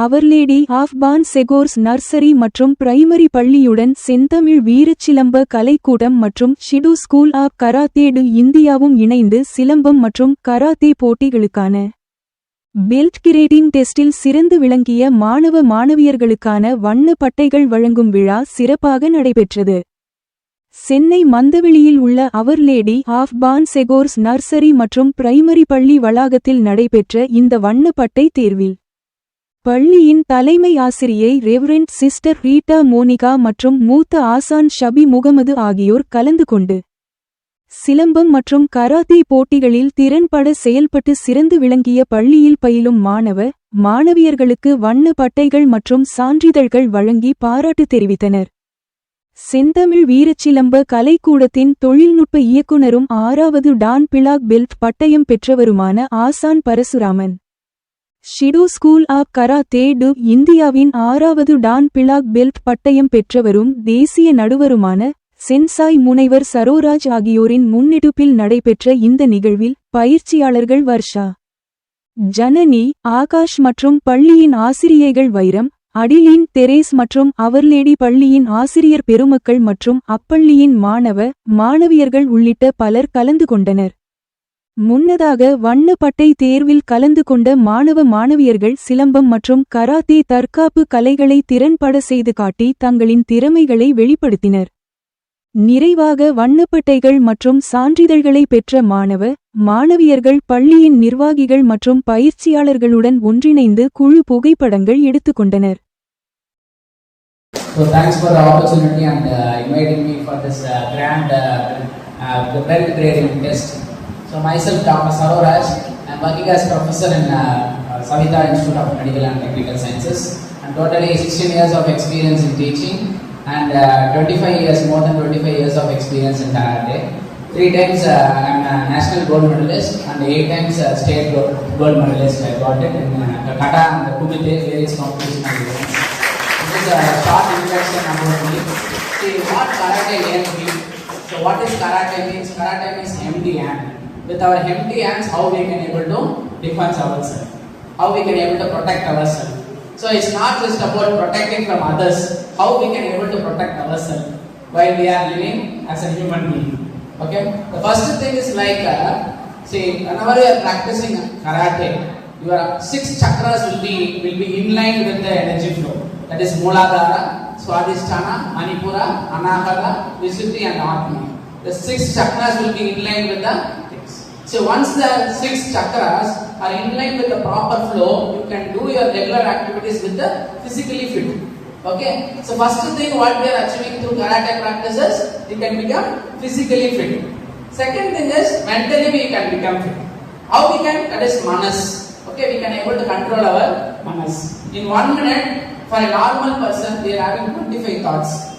அவர்லேடி ஆஃப்பான் செகோர்ஸ் nursery மற்றும் primary பள்ளியுடன் செந்தமிழ் வீரச்சிலம்ப கலைக்கூடம் மற்றும் ஷிடு ஸ்கூல் ஆப் கராத்தேடு இந்தியாவும் இணைந்து சிலம்பம் மற்றும் கராத்தே போட்டிகளுக்கான பெல்ட் கிரேடிங் டெஸ்டில் சிறந்து விளங்கிய மாணவ மாணவியர்களுக்கான வண்ண பட்டைகள் வழங்கும் விழா சிறப்பாக நடைபெற்றது. சென்னை மந்தவெளியில் உள்ள Our Lady of Bon Secours nursery மற்றும் பிரைமரி பள்ளி வளாகத்தில் நடைபெற்ற இந்த வண்ண தேர்வில் பள்ளியின் தலைமை ஆசிரியை ரெவரெண்ட் சிஸ்டர் ரீட்டா மோனிகா மற்றும் மூத்த ஆசான் ஷபி முகமது ஆகியோர் கலந்து கொண்டு சிலம்பம் மற்றும் கராத்தே போட்டிகளில் திறன்பட செயல்பட்டு சிறந்து விளங்கிய பள்ளியில் பயிலும் மாணவ மாணவியர்களுக்கு வண்ண பட்டைகள் மற்றும் சான்றிதழ்கள் வழங்கி பாராட்டு தெரிவித்தனர். செந்தமிழ் வீரச்சிலம்ப கலைக்கூடத்தின் தொழில்நுட்ப இயக்குனரும் ஆறாவது டான் பிளாக் பெல்ட் பட்டயம் பெற்றவருமான ஆசான் Parasuraman. Shito school of karate do இந்தியாவின் ஆறாவது டான் பிளாக் பெல்ட் பட்டயம் பெற்றவரும் தேசிய நடுவருமான சென்சாய் முனைவர் சரோராஜ் ஆகியோரின் முன்னெடுப்பில் நடைபெற்ற இந்த நிகழ்வில் பயிற்சியாளர்கள் வர்ஷா ஜனனி ஆகாஷ் மற்றும் பள்ளியின் ஆசிரியைகள் வைரம் அடிலின் தெரேஸ் மற்றும் அவர்லேடி பள்ளியின் ஆசிரியர் பெருமக்கள் மற்றும் அப்பள்ளியின் மாணவ மாணவியர்கள் உள்ளிட்ட பலர் கலந்து கொண்டனர். முன்னதாக வண்ணப்பட்டை தேர்வில் கலந்து கொண்ட மாணவ மாணவியர்கள் சிலம்பம் மற்றும் கராத்தே தற்காப்பு கலைகளை திறன்பட செய்து காட்டி தங்களின் திறமைகளை வெளிப்படுத்தினர் நிறைவாக வண்ணப்பட்டைகள் மற்றும் சான்றிதழ்களை பெற்ற மாணவ மாணவியர்கள் பள்ளியின் நிர்வாகிகள் மற்றும் பயிற்சியாளர்களுடன் ஒன்றிணைந்து குழு புகைப்படங்கள் எடுத்துக்கொண்டனர் So thanks for the opportunity and uh, inviting me for this uh, grand uh, uh, belt grading test. So myself, Dr. Saroraj, I'm working as professor in uh, uh, Savita Institute of Medical and Technical Sciences, and totally 16 years of experience in teaching, and uh, 25 years, more than 25 years of experience in karate. Three times uh, I'm a national gold medalist, and eight times uh, state gold, medalist. I got it in uh, kata and kumite various competition and events. This is a short introduction about me. See what karate means? So what is karate means? Karate means empty hand. With our empty hands, how we can able to defend ourselves, how we can able to protect ourselves. So it's not just about protecting from others, how we can able to protect ourselves while we are living as a human being. Okay. The first thing is like, uh, see, whenever you are practicing karate, your six chakras will be will be in line with the energy flow. That is Mooladhara, Swadhisthana, Manipura, Anahata, Visuddhi and Atma. The six chakras will be in line with the. So once the six chakras are in line with the proper flow, you can do your regular activities with the physically fit. Okay. So first thing what we are achieving through karate practices, you can become physically fit. Second thing is mentally we can become fit. How we can? That is manas. Okay, we can able to control our manas. In one minute, for a normal person, they are having 25 thoughts.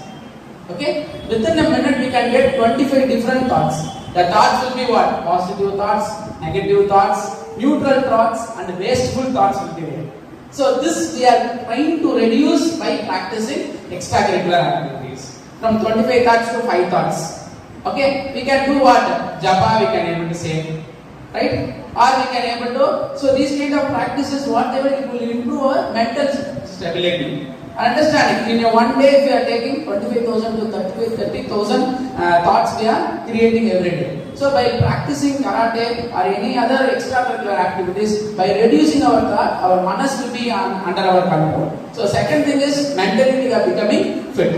Okay, within a minute we can get 25 different thoughts. The thoughts will be what? Positive thoughts, negative thoughts, neutral thoughts, and wasteful thoughts will be there. So this we are trying to reduce by practicing extracurricular activities from 25 thoughts to 5 thoughts. Okay, we can do what? Japa we can able to say, right? Or we can able to. So these kind of practices, whatever it will improve our mental stability. Understand, in a one day, if you are taking 25,000 to 30,000 uh, thoughts, we are creating every day. So, by practicing karate or any other extracurricular activities, by reducing our thought, our manas will be on, under our control. So, second thing is mentally we are becoming fit.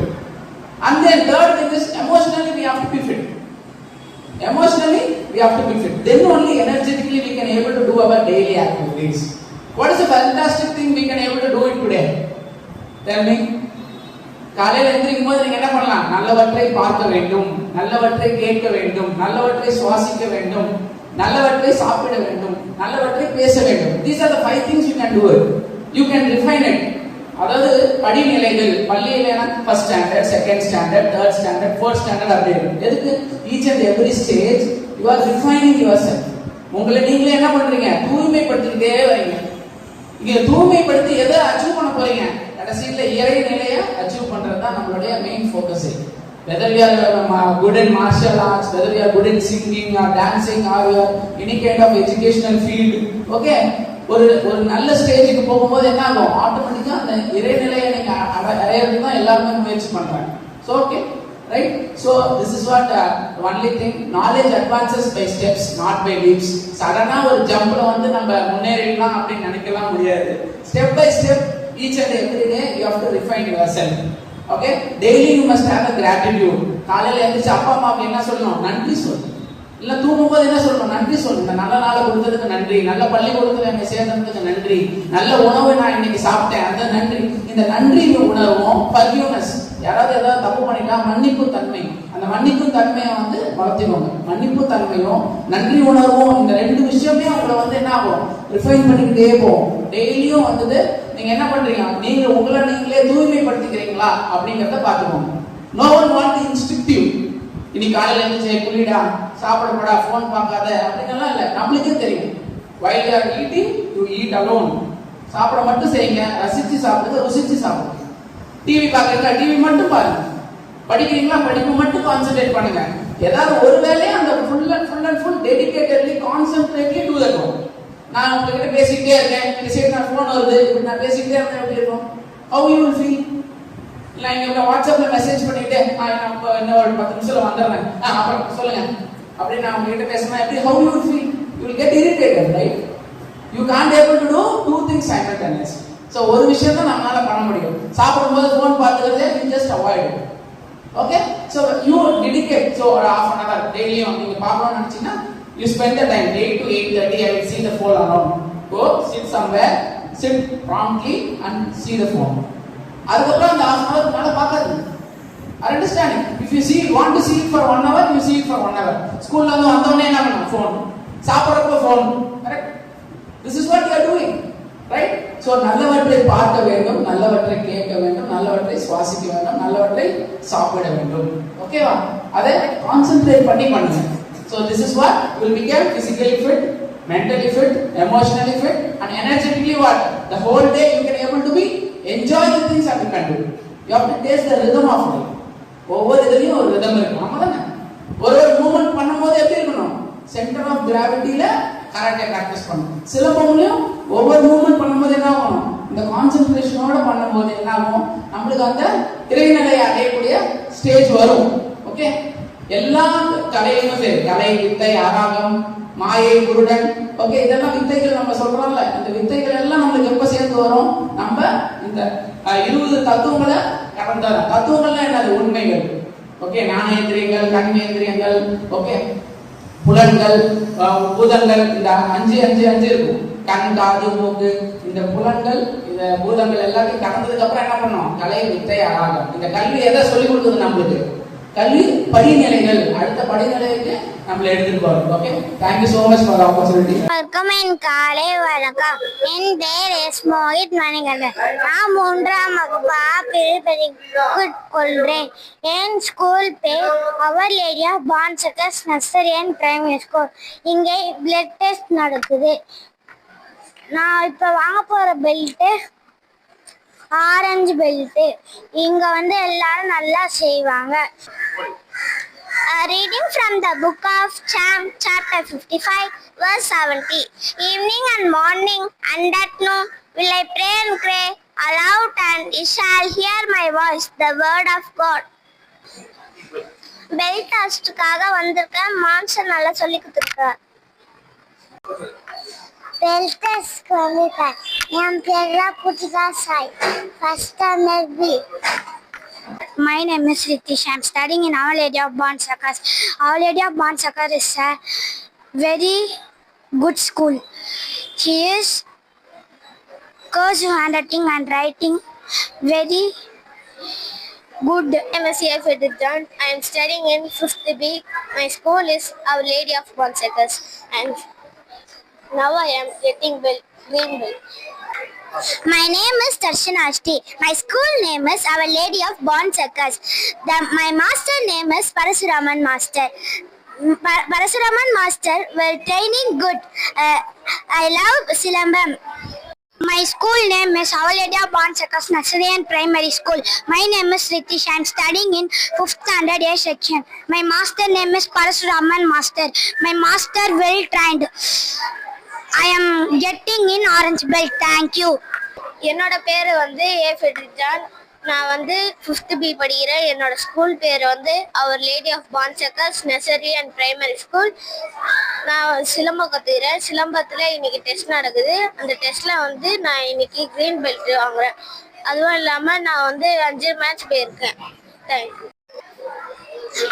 And then third thing is emotionally we have to be fit. Emotionally we have to be fit. Then only energetically we can able to do our daily activities. What is a fantastic thing we can able to do it today? Tell காலையில் எந்திரிக்கும் போது நீங்க என்ன பண்ணலாம்? நல்லவற்றை பார்க்க வேண்டும். நல்லவற்றை கேட்க வேண்டும். நல்லவற்றை சுவாசிக்க வேண்டும். நல்லவற்றை சாப்பிட வேண்டும். நல்லவற்றை பேச வேண்டும். These are the five things you can do it you can refine it அதாவது படிநிலைகள் பள்ளியில first standard second standard third standard fourth standard அப்படி இருக்கும் எதுக்கு? Each and every stage you are refining yourself உங்களை நீங்களே என்ன பண்றீங்க? தூய்மைப்படுத்திக்கிட்டே வரீங்க. இங்க தூய்மைப்படுத்தி எதை அச்சீவ் பண்ண போறீங்க? கடைசியில் இறை நிலையை அச்சீவ் பண்ணுறது தான் நம்மளுடைய main focus whether we good uh, martial arts martial arts whether we are good in are or dancing or we are any ஒரு ஒரு நல்ல ஸ்டேஜுக்கு போகும்போது என்ன ஆகும்? ஆட்டோமேட்டிக்காக அந்த இறைநிலையை நீங்கள் அடை- அடையறதுக்கு தான் எல்லாருமே முயற்சி பண்ணுறாங்க so okay right so this is what only thing knowledge advances by steps not by leaps சடனாக ஒரு ஜம்பில் வந்து நம்ம முன்னேறிடலாம் அப்படின்னு நினைக்கலாம் முடியாது. Step by step each and every day you have to refine yourself. Okay daily you must have a gratitude காலையில எழுந்திரிச்சு அப்பா அம்மாவுக்கு என்ன சொல்லணும்? நன்றி சொல்லணும் இல்லை தூங்கும்போது என்ன சொல்லணும்? நன்றி சொல்லணும் இந்த நல்ல நாளை கொடுத்ததுக்கு நன்றி. நல்ல பள்ளிக்கூடத்தில் என்னை சேர்ந்ததுக்கு நன்றி. நல்ல உணவு நான் இன்னைக்கு சாப்பிட்டேன் அந்த நன்றி. இந்த நன்றி உணர்வும். பர்யூனஸ் யாராவது ஏதாவது தப்பு பண்ணிட்டா மன்னிப்பு தன்மை அந்த மன்னிப்பு தன்மையை வந்து வளர்த்திக்கோங்க. மன்னிப்பு தன்மையும் நன்றி உணர்வும் இந்த ரெண்டு விஷயமே அவங்கள வந்து என்ன ஆகும்? ரிஃபைன் பண்ணிக்கிட்டே போகும். டெய்லியும் வந்துட்டு நீங்க என்ன பண்றீங்க? நீங்க உங்களை நீங்களே தூய்மைப்படுத்திக்கிறீங்களா? அப்படிங்கறத பாத்துக்கோங்க நோ ஒன் வாண்ட் இன்ஸ்ட்ரக்டிவ் இன்னைக்கு காலையில எழுந்துச்சு குளிடா சாப்பிடப்படா ஃபோன் பார்க்காத அப்படிங்கலாம் இல்லை. நம்மளுக்கே தெரியும். While are eating you eat alone சாப்பிட மட்டும் செய்யுங்க. ரசிச்சு சாப்பிடுங்க ருசிச்சு சாப்பிடுங்க. டிவி பார்க்குறீங்களா? டிவி மட்டும் பாருங்க. படிக்கிறீங்களா? படிப்பு மட்டும் கான்சென்ட்ரேட் பண்ணுங்க. ஏதாவது ஒரு வேலையை அந்த full and full and full dedicatedly concentratedly do that நான் உங்ககிட்ட பேசிக்கிட்டே இருக்கேன். இந்த சைடு நான் ஃபோன் வருது. இப்படி நான் பேசிக்கிட்டே இருக்கேன் எப்படி இருக்கும்? ஹவு யூ வில் ஃபீல் இல்லை இங்கே வாட்ஸ்அப்பில் மெசேஜ் பண்ணிட்டு நான் நம்ம இன்னும் ஒரு பத்து நிமிஷத்தில் வந்துடுறேன். ஆ அப்புறம் சொல்லுங்க. அப்படி நான் உங்ககிட்ட பேசினா எப்படி? How you will feel you will get irritated right you can't able to do two things simultaneous so ஒரு விஷயம் தான் நம்மளால பண்ண முடியும். சாப்பிடும்போது phone பார்த்துக்கிறதே you just avoid okay so you dedicate so ஒரு ஹாஃப் அன் ஹவர் டெய்லியும் நீங்கள் பார்க்கணும்னு நினச்சிங்கன்னா you spend the time eight to eight thirty I see the phone around. Go sit somewhere, sit promptly and and the phone. Phone அதுக்கப்புறம் அந்த half an hour மேலே பார்க்காது. Understanding if you see want to see for one hour you see for one hour ஸ்கூல்ல வந்து வந்தோடனே என்ன பண்ணணும்? Phone சாப்பிட்றப்போ phone correct this is what you are doing right so நல்லவற்றை பார்க்க வேண்டும் நல்லவற்றை கேட்க வேண்டும் நல்லவற்றை சுவாசிக்க வேண்டும் நல்லவற்றை சாப்பிட வேண்டும். ஓகேவா அதை கான்சென்ட்ரேட் பண்ணி பண்ணுங்க. So this is what will become physically fit mentally fit emotionally fit and energetically what? The whole day you can able to be enjoy the things that you can do. You have to taste the rhythm of life. ஒவ்வொரு இதுலையும் ஒரு rhythm இருக்கும். ஆமா தானே ஒரு ஒரு moment பண்ணும்போது எப்படி இருக்கணும்? சென்டர் ஆஃப் கிராவிட்டியில கரெக்டாக ப்ராக்டிஸ் பண்ணணும். சிலம்பம்லயும் ஒவ்வொரு மூமெண்ட் பண்ணும்போது என்ன ஆகும்? இந்த கான்சென்ட்ரேஷனோட பண்ணும்போது என்ன ஆகும்? நம்மளுக்கு அந்த இறைநிலையை அடையக்கூடிய ஸ்டேஜ் வரும். ஓகே எல்லா கலையிலும் சரி கலை வித்தை ஆராகம் மாயை குருடன். ஓகே இதெல்லாம் வித்தைகள் நம்ம சொல்றோம்ல. இந்த வித்தைகள் எல்லாம் நம்மளுக்கு எப்ப சேர்ந்து வரும்? நம்ம இந்த இருபது தத்துவங்களை கடந்த தத்துவங்கள்லாம் என்னது? உண்மைகள். ஓகே ஞானேந்திரியங்கள் கண்மேந்திரியங்கள் ஓகே புலன்கள் பூதங்கள். இந்த அஞ்சு அஞ்சு அஞ்சு இருக்கும். கண் காது மூக்கு. இந்த புலன்கள் இந்த பூதங்கள் எல்லாத்தையும் கடந்ததுக்கு அப்புறம் என்ன பண்ணோம் கலை வித்தை ஆராகம் இந்த கல்வி எதை சொல்லி கொடுக்குது நம்மளுக்கு? கல்வி படிநிலைகள் அடுத்த படிநிலைக்கு நம்மள எடுத்துட்டு போறோம் okay thank you so much for opportunity வணக்கம் என் காலை வணக்கம். என் பேர் எஸ் மோஹித் மணிகண்டன். நான் மூன்றாம் வகுப்பு ஆ பிரிவு கொள்கிறேன் என் ஸ்கூல் பேர் அவர் area of Bon Secours nursery and primary school இங்கே பிளட் டெஸ்ட் நடக்குது. நான் இப்போ வாங்க போகிற பெல்ட்டு ஆரஞ்சு பெல்ட்டு இங்கே வந்து எல்லாரும் நல்லா செய்வாங்க reading from the book of Psalm chapter fifty five verse 70. Evening and morning and at noon will I pray and pray aloud and ye shall hear my voice, the word of God. Belt டெஸ்ட்டுக்காக வந்திருக்க மான்சன் நல்லா சொல்லி கொடுத்துருக்கார் Peltas Chromita. I am Prerna Putika Sai, first term My name is Ritish. I am studying in Our Lady of Bon Succors. Our Lady of Bon Succors is a very good school. She is cursive handwriting and writing very good. I am I am studying in 5th B. My school is Our Lady of Bon Succors. And now I am getting well, green bell. My name is Darshan Ashti. My school name is Our Lady of Born Circus. The, my master name is Parasuraman Master. Pa- Parasuraman Master will training good. Uh, I love Silambam. My school name is Our Lady of Bon Sakas and Primary School. My name is Ritish. I am studying in 5th standard A section. My master name is Parasuraman Master. My master well trained. I am getting in orange belt thank you என்னோட பேர் வந்து ஏ ஃபெட்ரிஜான். நான் வந்து fifth B படிக்கிறேன். என்னோட school பேர் வந்து Our Lady of Bon Secours nursery and primary school நான் சிலம்பம் கற்றுக்கிறேன் சிலம்பத்தில் இன்னைக்கு டெஸ்ட் நடக்குது. அந்த டெஸ்ட்டில் வந்து நான் இன்னைக்கு க்ரீன் பெல்ட் வாங்குறேன். அதுவும் இல்லாமல் நான் வந்து அஞ்சு மேட்ச் போயிருக்கேன். Thank you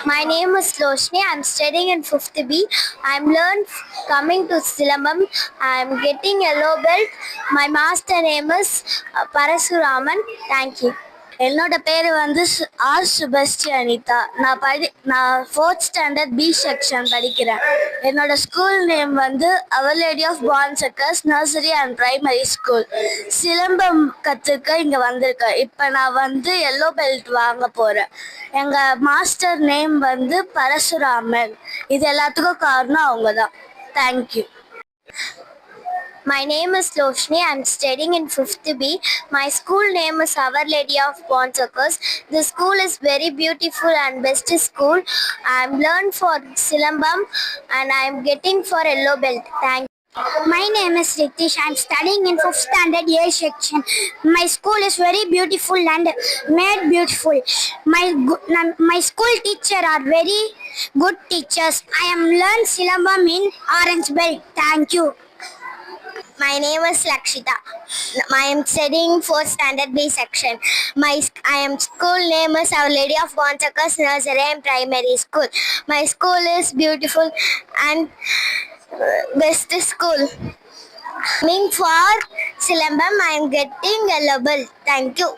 My name is Loshni. I'm studying in 5th B. I'm learned coming to Silambam. I'm getting yellow belt. My master name is uh, Parasuraman. Thank you. என்னோட பேர் வந்து சு- ஆர் சுபஸ்ரீ அனிதா. நான் படி நான் ஃபோர்த் ஸ்டாண்டர்ட் பி செக்ஷன் படிக்கிறேன். என்னோட school name வந்து Our Lady of Bon Secours nursery and primary school silambam கற்றுக்க இங்கே வந்திருக்கேன். இப்போ நான் வந்து எல்லோ பெல்ட் வாங்க போகிறேன் எங்கள் மாஸ்டர் நேம் வந்து பரசுராமன். இது எல்லாத்துக்கும் காரணம் அவங்க தான் thank you My name is Loshni. I'm studying in 5th B. My school name is Our Lady of Born Circus. The school is very beautiful and best school. I'm learned for Silambam and I'm getting for yellow belt. Thank you. my name is Ritish. I'm studying in 5th standard A section. My school is very beautiful and made beautiful. My my school teacher are very good teachers. I am learned Silambam in Orange Belt. Thank you. My name is Lakshita. I am studying 4th standard B section. My I am school name is Our Lady of Bonsakas Nursery and Primary School. My school is beautiful and uh, best school. Coming for Silambam, I am getting a level. Thank you.